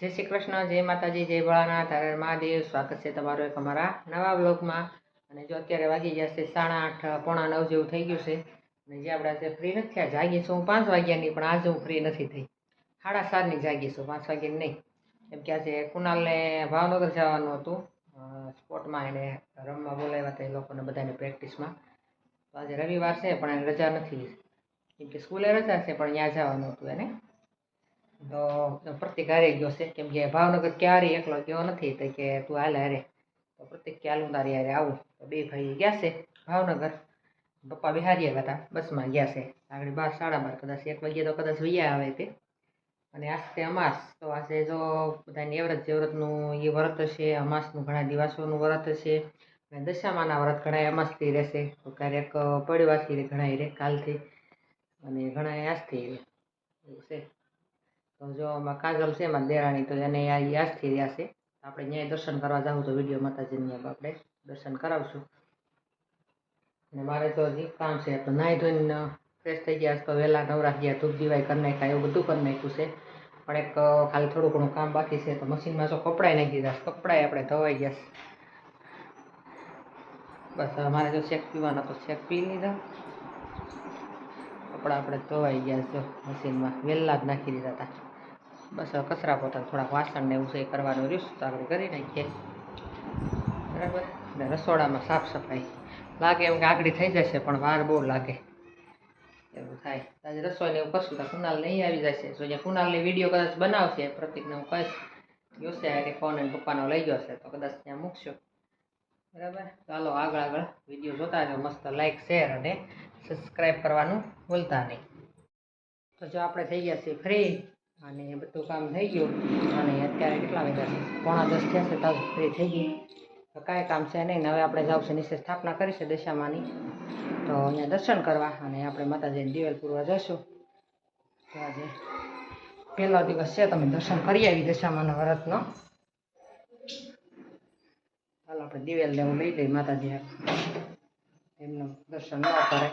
જય શ્રી કૃષ્ણ, જય માતાજી, જય ભોળાનાથ, હરે મહાદેવ. સ્વાગત છે તમારું એક અમારા નવા બ્લોગમાં અને જો અત્યારે વાગી ગયા છે સાડા આઠ, પોણા નવ જેવું થઈ ગયું છે. અને જે આપણે આજે ફ્રી નથી થયા જાગી છું હું પાંચ વાગ્યાની પણ આજે હું ફ્રી નથી થઈ. સાડા સાતની જાગી છું પાંચ વાગ્યાની નહીં. કેમ કે આજે કુનાલને ભાવનગર જવાનું હતું. સ્પોર્ટમાં એને રમવા બોલાવ્યા હતા એ લોકોને બધાને પ્રેક્ટિસમાં. તો આજે રવિવાર છે, પણ એને રજા નથી. કેમ કે સ્કૂલે રજા છે, પણ ત્યાં જવાનું હતું એને. પ્રતિક હારે ગયો છે. કેમ કે ભાવનગર ક્યારેય એકલો ગયો નથી તો કે તું હાલ હારે. તો પ્રતિક કે હાલું તારી હારે આવું. તો બે ભાઈ ગયા છે ભાવનગર. પપ્પા બિહારી આવ્યા હતા, બસમાં ગયા છે. આગળ બાર, સાડા બાર, કદાચ એક વાગ્યે તો કદાચ વૈયા આવે તે. અને આસ્તે અમાસ. તો આજે જો બધાની એવરત જેવરતનું એ વ્રત છે, અમાસનું ઘણા દિવસોનું વ્રત છે. અને દશામાના વ્રત ઘણા અમાસથી રહેશે. તો ક્યારેક પડવાથી ઘણા રહે કાલથી. અને ઘણા આજથી છે. તો જો આમાં કાજલ છે, એમાં દેરાણી તો એને આ યાદથી રહ્યા છે. આપણે ત્યાં દર્શન કરવા જાવું તો વીડિયો માતાજીની આપણે દર્શન કરાવશું. અને મારે તો હજી કામ છે, તો નાહી ધોઈને ફ્રેશ થઈ ગયા તો વહેલા નવરા ગયા ધૂપ દિવાઈ કરી નાખ્યા, એવું બધું કરી નાખ્યું છે. પણ એક ખાલી થોડું ઘણું કામ બાકી છે, તો મશીનમાં શું કપડાય નાખી દીધા કપડાય આપણે ધોવાઈ ગયા બસ અમારે જો શેક પીવાનો તો શેક પી લીધા. કપડાં આપણે ધોવાઈ ગયા છે, મશીનમાં વહેલા જ નાખી દીધા હતા. બસ હવે કચરા પોતા થોડાક વાસણ ને એવું છે કરવાનું રહ્યું તો આપણે કરી નાખીએ. બરાબર? ને રસોડામાં સાફ સફાઈ. લાગે એમ કે આગળ થઈ જશે, પણ વાર બહુ લાગે. એવું થાય. આજે રસોઈને એવું કરશું તો કુનાલ નહીં આવી જશે. જો અહીંયા કુનાલની વીડિયો કદાચ બનાવશે, પ્રતિકને હું કહીશ, જોશે કે ફોન અને પપ્પાનો લઈ છે તો કદાચ ત્યાં મૂકશો. બરાબર? ચાલો આગળ આગળ વીડિયો જોતા રહો મસ્ત લાઈક શેર અને સબસ્ક્રાઈબ કરવાનું ભૂલતા નહીં. તો જો આપણે થઈ ગયા છીએ ફ્રી અને બધું કામ થઈ ગયું, અને અત્યારે કેટલા વાગ્યા છે? પોણા દસ થયા છે તાજ ફ્રી થઈ ગઈ. તો કાંઈ કામ છે નહીં હવે આપણે જાવ છે નીચે સ્થાપના કરી છે દશામાની. તો અહીંયા દર્શન કરવા, અને આપણે માતાજીને દિવેલ પૂરવા જઈશું. તો આજે પહેલો દિવસ છે, તમે દર્શન કરી આવી દશામાના વ્રતનો. ચાલો આપણે દિવેલ લેવું લઈ લઈ માતાજી એમનું દર્શન ન કરે.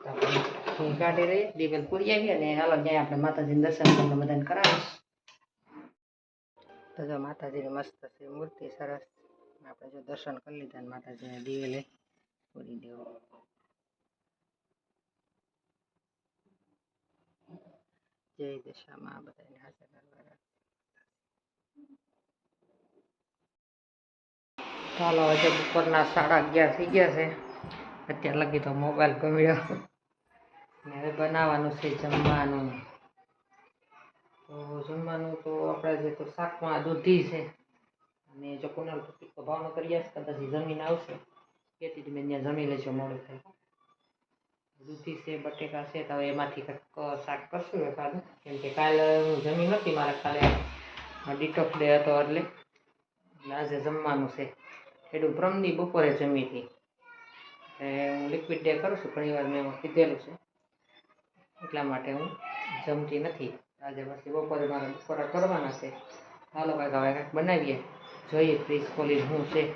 કાઢી રહી, દિવેલ પૂરી આવી અને હાલો ત્યાં આપણે માતાજીને દર્શન તમને બધાને કરાવીશ. તો જો માતાજીની મસ્ત છે, મૂર્તિ સરસ. આપણે જો દર્શન કરી લીધા માતાજીને દિવેલે પૂરી દેવો. જય દશામાં બધાને હાજર કરવા ચાલો હજુ બપોરના સાડા અગિયાર થઈ ગયા છે. અત્યાર લગી તો મોબાઈલ ગમ્યો. ને હવે બનાવવાનું છે જમવાનું. તો જમવાનું તો આપણે જે તો શાકમાં દૂધી છે, અને જો કુનાલ તો ભાવનો કરી આવશે ઈ જમીન આવશે. ખેતી જ મેં ત્યાં જમી લેજો, મોડું થાય. દૂધી છે, બટેકા છે, તો એમાંથી કંઈક શાક કરશું એકાદું કેમ કે કાલે હું જમી નથી મારે કાલે ડિટોક્સ ડે હતો એટલે. આજે જમવાનું છે. એટલું પ્રમદી બપોરે જમી હતી. હું લિક્વિડ ડે કરું છું. ઘણીવાર મેં એમાં કીધેલું છે. એટલા માટે હું જમતી નથી. આજે પછી બપોરે મારે બપોરા કરવાના છે. હાલો કાંઈક હવે કાંઈક બનાવીએ. જોઈએ ફ્રીજ ખોલી શું છે.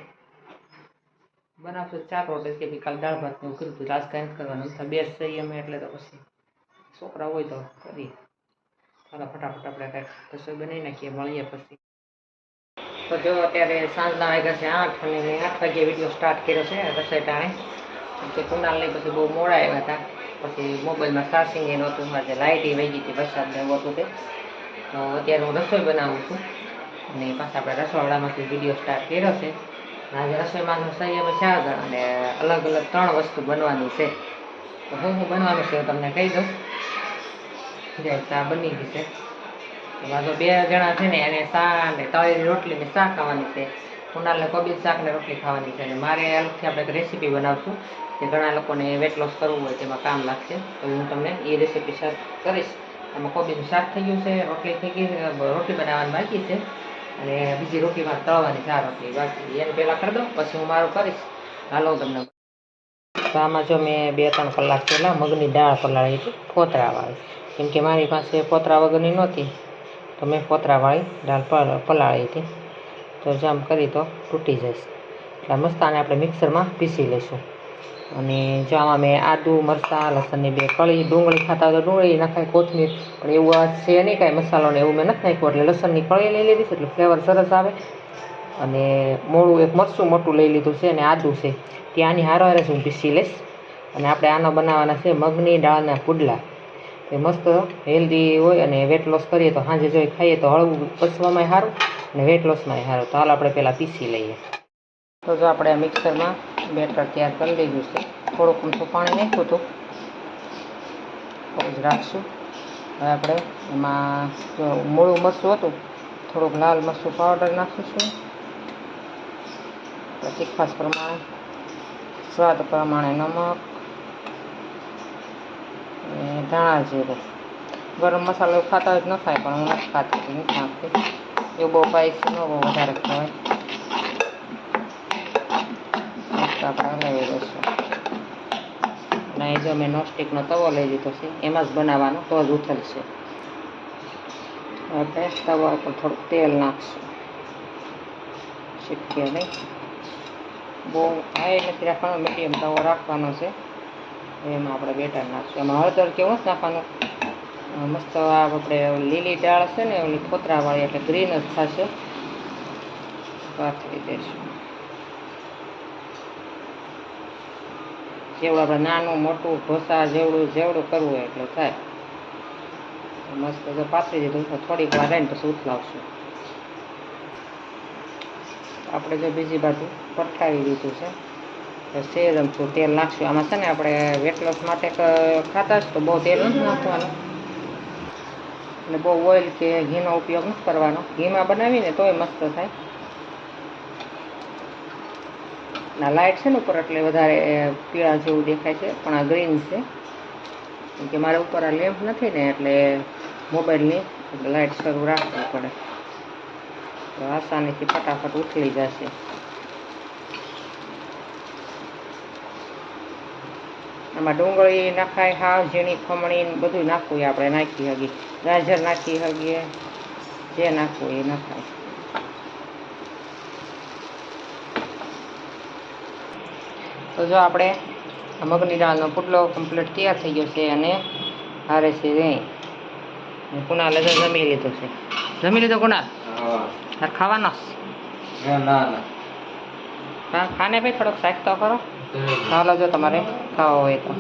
બનાવશું ચાર રોટી કે કાલ દાળ ભાત હું કર્યું હતું. આજ કાંઈ કરવાનું. તો બે જ જઈએ અમે એટલે તો પછી છોકરા હોય તો કરીએ. ચાલો ફટાફટ આપણે કાંઈક રસોઈ બનાવી નાખીએ, મળીએ પછી. તો જો અત્યારે સાંજના વાગ્યા છે આઠ અને આઠ વાગ્યે વીડિયો સ્ટાર્ટ કર્યો છે રસોઈ ટાણે. કે કુનાલને પછી બહુ મોડા આવ્યા હતા. પછી મોબાઈલમાં ચાર્જિંગ એ નહોતું આજે લાઇટ એ વહી ગઈ હતી, વરસાદ એવું હતું તે. તો અત્યારે હું રસોઈ બનાવું છું. અને પાછા આપણે રસોડામાંથી વીડિયો સ્ટાર્ટ કર્યો છે. આજે રસોઈમાં અમે ચાર જણ અને અલગ અલગ ત્રણ વસ્તુ બનવાની છે. તો હું હું બનવાનું છે તમને કહી દઉં. જે ચા બની ગઈ છે. તો બે જણા છે ને, એને ચા અને તળેલી રોટલી ને ચા ખાવાની છે. કુનાલને કોબીજ શાક ને રોટલી ખાવાની છે. અને મારે અલગથી આપણે એક રેસીપી બનાવશું જે ઘણા લોકોને વેટ લોસ કરવું હોય તેમાં કામ લાગશે. તો હું તમને એ રેસીપી શેર કરીશ. એમાં કોબીનું શાક થઈ ગયું છે, રોટલી થઈ ગઈ રોટલી બનાવવાની બાકી છે. અને બીજી રોટલીમાં તળવાની ચાર રોટલી. બાકી એને પહેલાં કરી દઉં, પછી હું મારું કરીશ. હાલો તમને. તો આમાં જો મેં બે ત્રણ કલાક પહેલાં મગની દાળ પલાળી હતી ફોતરાવાળી કેમ કે મારી પાસે પોતરા વગરની નહોતી, તો મેં પોતરાવાળી દાળ પલ- પલાળી હતી. તો જામ કરી તો તૂટી જઈશ. એટલે મસ્ત આને આપણે મિક્સરમાં પીસી લઈશું. અને જો આમાં મેં આદુ, મરચાં, લસણની બે કળી, ડુંગળી ખાતા હોય તો ડુંગળી નખાય, કોથમીર. પણ એવું આ છે નહીં કાંઈ મસાલો ને એવું મેં નથી નાખ્યું. એટલે લસણની કળી લઈ લીધી છે, એટલે ફ્લેવર સરસ આવે. અને મોળું એક મરચું મોટું લઈ લીધું છે અને આદુ છે. ત્યાંની હારો હારે હું પીસી લઈશ. અને આપણે આનો બનાવવાના છે મગની દાળના પુડલા. એ મસ્ત હેલ્ધી હોય અને વેટ લોસ કરીએ તો સાંજે જોઈ ખાઈએ તો હળવું, પચવામાં સારું. અને વેટ લોસમાં સારું તો હાલ આપણે પહેલાં પીસી લઈએ. તો જો આપણે આ મિક્સરમાં બેટર તૈયાર કરી લીધું છે. થોડુંક ઊંચું પાણી નાખ્યું હતું. થોડું જ રાખશું. હવે આપણે એમાં જો મૂળું મરચું હતું, થોડુંક લાલ મરચું પાવડર નાખીશું. તીખાશ પ્રમાણે, સ્વાદ પ્રમાણે નમક ધાણા જીરું. ગરમ મસાલો ખાતા જ ન ખાય, પણ હું નથી ખાતી નથી નાખતી એવું બહુ સ્પાઈસી ન બહુ વધારે ખવાય મસ્ત આપણે જો મેં નોનસ્ટિકનો તવો લઈ લીધો છે એમાં જ બનાવવાનો તો જ ઉથલશે આપણે તવા ઉપર થોડુંક તેલ નાખશું શીખીએ નહીં બહુ હાઈ નથી રાખવાનો મીડિયમ તવો રાખવાનો છે એમાં આપણે બેટર નાખશું એમાં હળદર કેવું જ નાખવાનું મસ્ત આપણે લીલી દાળ છે ને, ઓલી ખોતરાવાળી એટલે ગ્રીન જ થશે. પાથરી દઈશું. જેવડું આપણે નાનું, મોટું, ઢોસા જેવડું જેવડું કરવું હોય એટલું થાય. મસ્ત જો પાથરી દીધું થોડીક વાર રહીને પછી ઉથલાવશું. આપણે જો બીજી બાજુ પટકાવી દીધું છે સેજ અમથું તેલ નાખશું. આમાં છે ને આપણે વેટ લોસ માટે ખાતા તો બહુ તેલ નથી નાખવાનું. અને બહુ ઓઇલ કે ઘીનો ઉપયોગ નથી કરવાનો. ઘીમાં બનાવીને તોય મસ્ત થાય. ના લાઇટ છે ને ઉપર એટલે વધારે પીળા જેવું દેખાય છે, પણ આ ગ્રીન છે. કે મારે ઉપર આ લેમ્પ નથી ને, એટલે મોબાઈલની એટલે લાઇટ શરૂ રાખવી પડે. તો આસાનીથી ફટાફટ ઉથલી જશે. આમાં ડુંગળી નાખાય હાવ ઝીણી ખમણી બધું નાખવું આપણે નાખી હગી ગાજર નાખી હગીએ જે નાખવું એ નખાય. તો જો આપણે મગની દાળનો પુટલો કમ્પ્લીટ તૈયાર થઈ ગયો છે અને હારે છે નહીં કુણાલે તો જમી લીધો છે. જમી લીધો કુણાલ ખાવાનો? ના ના ખાને ભાઈ થોડોક શાક તો કરો. ચાલો જો તમારે ખાવા હોય તો.